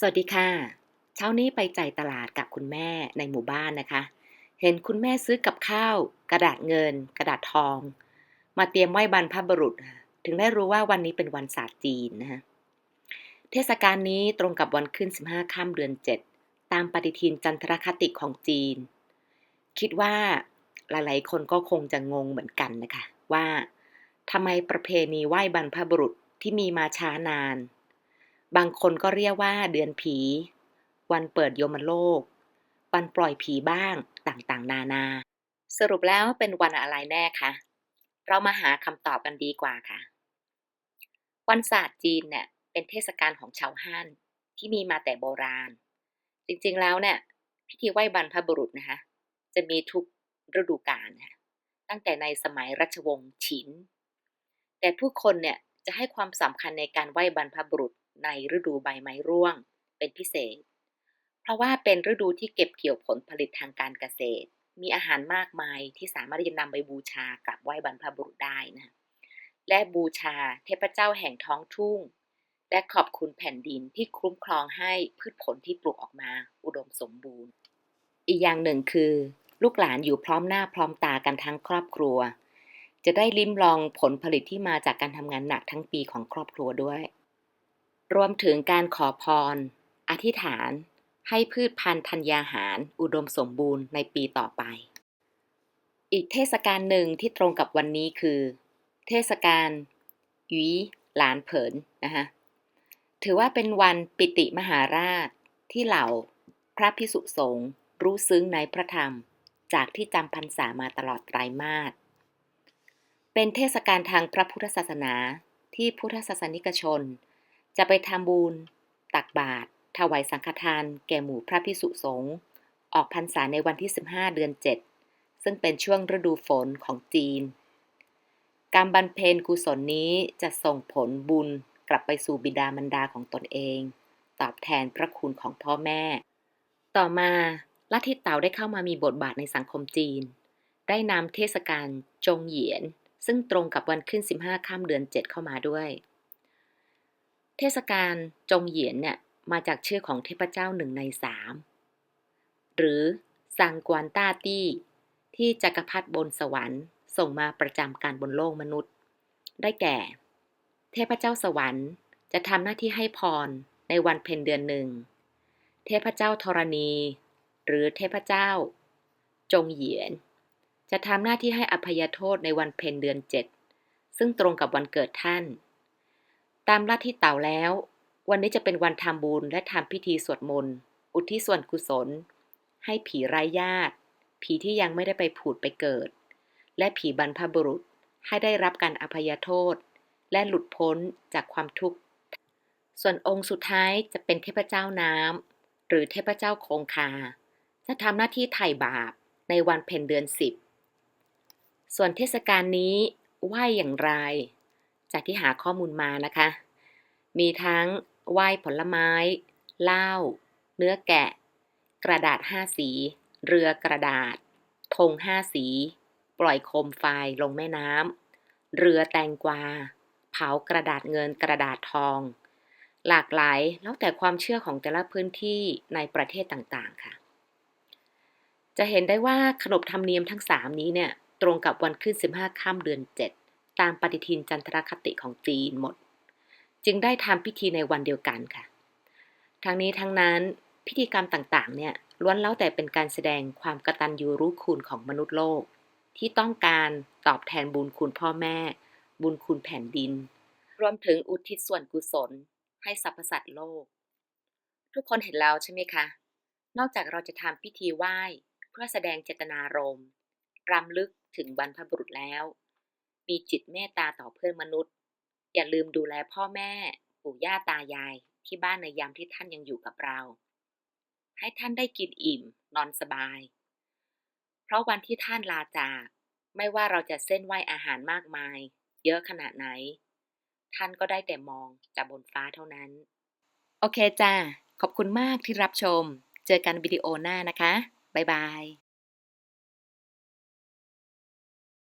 สวัสดีค่ะ เช้านี้ไปจ่ายตลาดกับคุณแม่ในหมู่บ้านนะคะ เห็นคุณแม่ซื้อกับข้าว กระดาษเงิน กระดาษทอง มาเตรียมไหว้บรรพบุรุษ ถึงได้รู้ว่าวันนี้เป็นวันศาสตร์จีนนะคะเทศกาลนี้ตรงกับวันขึ้น 15 ค่ำเดือน 7 ตามปฏิทินจันทรคติของจีน คิดว่าหลายๆ คนก็คงจะงงเหมือนกันนะคะ ว่าทำไมประเพณีไหว้บรรพบุรุษที่มีมาช้านาน บางคนก็เรียกว่าเดือนผี วันเปิดโยมโลก วันปล่อยผีบ้างต่างๆ นานา สรุปแล้วเป็นวันอะไรแน่คะ เรามาหาคำตอบกันดีกว่าค่ะ วันศาสตร์จีนเนี่ยเป็นเทศกาลของชาวฮั่นที่มีมาแต่โบราณ จริงๆแล้วเนี่ยพิธีไหว้บรรพบุรุษนะคะจะมีทุกฤดูกาลค่ะตั้งแต่ในสมัยรัชวงศ์ฉิน แต่ผู้คนเนี่ยจะให้ความสำคัญในการไหว้บรรพบุรุษ ในฤดูใบไม้ร่วง เป็นพิเศษ เพราะว่าเป็นฤดูที่เก็บเกี่ยวผลผลิตทางการเกษตร มีอาหารมากมายที่สามารถที่จะนำไปบูชากราบไหว้บรรพบุรุษได้นะและบูชาเทพเจ้าแห่งท้องทุ่ง และขอบคุณแผ่นดินที่คุ้มครองให้พืชผลที่ปลูกออกมาอุดมสมบูรณ์ อีกอย่างหนึ่งคือ ลูกหลานอยู่พร้อมหน้าพร้อมตากันทั้งครอบครัว จะได้ลิ้มลองผลผลิตที่มาจากการทำงานหนักทั้งปีของครอบครัวด้วย รวมถึงการขอพร อธิษฐาน ให้พืชพันธุ์ธัญญาหาร อุดมสมบูรณ์ในปีต่อไป อีกเทศกาลหนึ่งที่ตรงกับวันนี้คือ เทศกาลหยีหลานเผินนะคะถือว่าเป็นวันปิติมหาราชที่เหล่าพระพิสุสงฆ์รู้ซึ้งในพระธรรม จากที่จำพรรษามาตลอดไตรมาสเป็นเทศกาลทางพระพุทธศาสนาที่พุทธศาสนิกชน จะไปทำบุญ ตักบาตรถวายสังฆทาน แก่หมู่พระพิสุสงฆ์ออกพรรษาในวันที่ 15 เดือน 7 ซึ่งเป็นช่วงฤดูฝนของจีน การบรรเพนกุศลนี้จะส่งผลบุญกลับไปสู่บิดามารดาของตนเอง ตอบแทนพระคุณของพ่อแม่ ต่อมาลัทธิเต๋าได้เข้ามามีบทบาทในสังคมจีน ได้นำเทศกาลจงเหยียน ซึ่งตรงกับวันขึ้น 15ค่ำเดือน 7 เข้ามาด้วย เทศกาลจงเหยียนเนี่ยมาจากชื่อของเทพเจ้าหนึ่งในสามหรือซังกวนต้าตี้ ที่จักรพรรดิบนสวรรค์ส่งมาประจำการบนโลกมนุษย์ ได้แก่ เทพเจ้าสวรรค์จะทำหน้าที่ให้พรในวันเพ็ญเดือนหนึ่ง เทพเจ้าธรณี หรือเทพเจ้า จงเหยียน จะทำหน้าที่ให้อภัยโทษในวันเพ็ญเดือนเจ็ดซึ่งตรงกับวันเกิดท่าน ตามลัทธิเต่าแล้ว วันนี้จะเป็นวันทำบุญและทำพิธีสวดมนต์ อุทิศส่วนกุศล ให้ผีไร้ญาติ ผีที่ยังไม่ได้ไปผุดไปเกิด และผีบรรพบุรุษให้ได้รับการอภัยโทษ และหลุดพ้นจากความทุกข์ ส่วนองค์สุดท้ายจะเป็นเทพเจ้าน้ำหรือเทพเจ้าคงคา จะทำหน้าที่ไถ่บาปในวันเพ็ญเดือนสิบส่วนเทศกาลนี้ไหว้อย่างไร จากที่หาข้อมูลมานะคะ มีทั้งไหว้ผลไม้เหล้าเนื้อแกะ กระดาษห้าสี เรือกระดาษธงห้าสี ปล่อยโคมไฟลงแม่น้ำเรือแตงกวา เผากระดาษเงินกระดาษทอง หลากหลายแล้วแต่ความเชื่อของแต่ละพื้นที่ในประเทศต่างๆค่ะ จะเห็นได้ว่าขนบธรรมเนียมทั้งสามนี้เนี่ย ตรงกับวันขึ้น 15ค่ำเดือน 7 ตามปฏิทินจันทรคติของจีนหมด จึงได้ทำพิธีในวันเดียวกันค่ะ ทั้งนี้ทั้งนั้นพิธีกรรมต่างๆ เนี่ยล้วนแล้วแต่เป็นการแสดงความกตัญญูรู้คุณของมนุษย์โลก ที่ต้องการตอบแทนบุญคุณพ่อแม่ บุญคุณแผ่นดิน รวมถึงอุทิศส่วนกุศล ให้สรรพสัตว์โลก ทุกคนเห็นแล้วใช่ไหมคะ นอกจากเราจะทำพิธีไหว้ เพื่อแสดงเจตนารมณ์รำลึกถึงบรรพบุรุษแล้ว มีจิตเมตตาต่อเพื่อนมนุษย์ อย่าลืมดูแลพ่อแม่ ปู่ย่าตายายที่บ้านในยามที่ท่านยังอยู่กับเรา ให้ท่านได้กินอิ่ม นอนสบาย เพราะวันที่ท่านลาจาก ไม่ว่าเราจะเส้นไหวอาหารมากมาย เยอะขนาดไหน ท่านก็ได้แต่มองจากบนฟ้าเท่านั้น โอเคจ้า ขอบคุณมากที่รับชม เจอกันวิดีโอหน้านะคะ บ๊ายบาย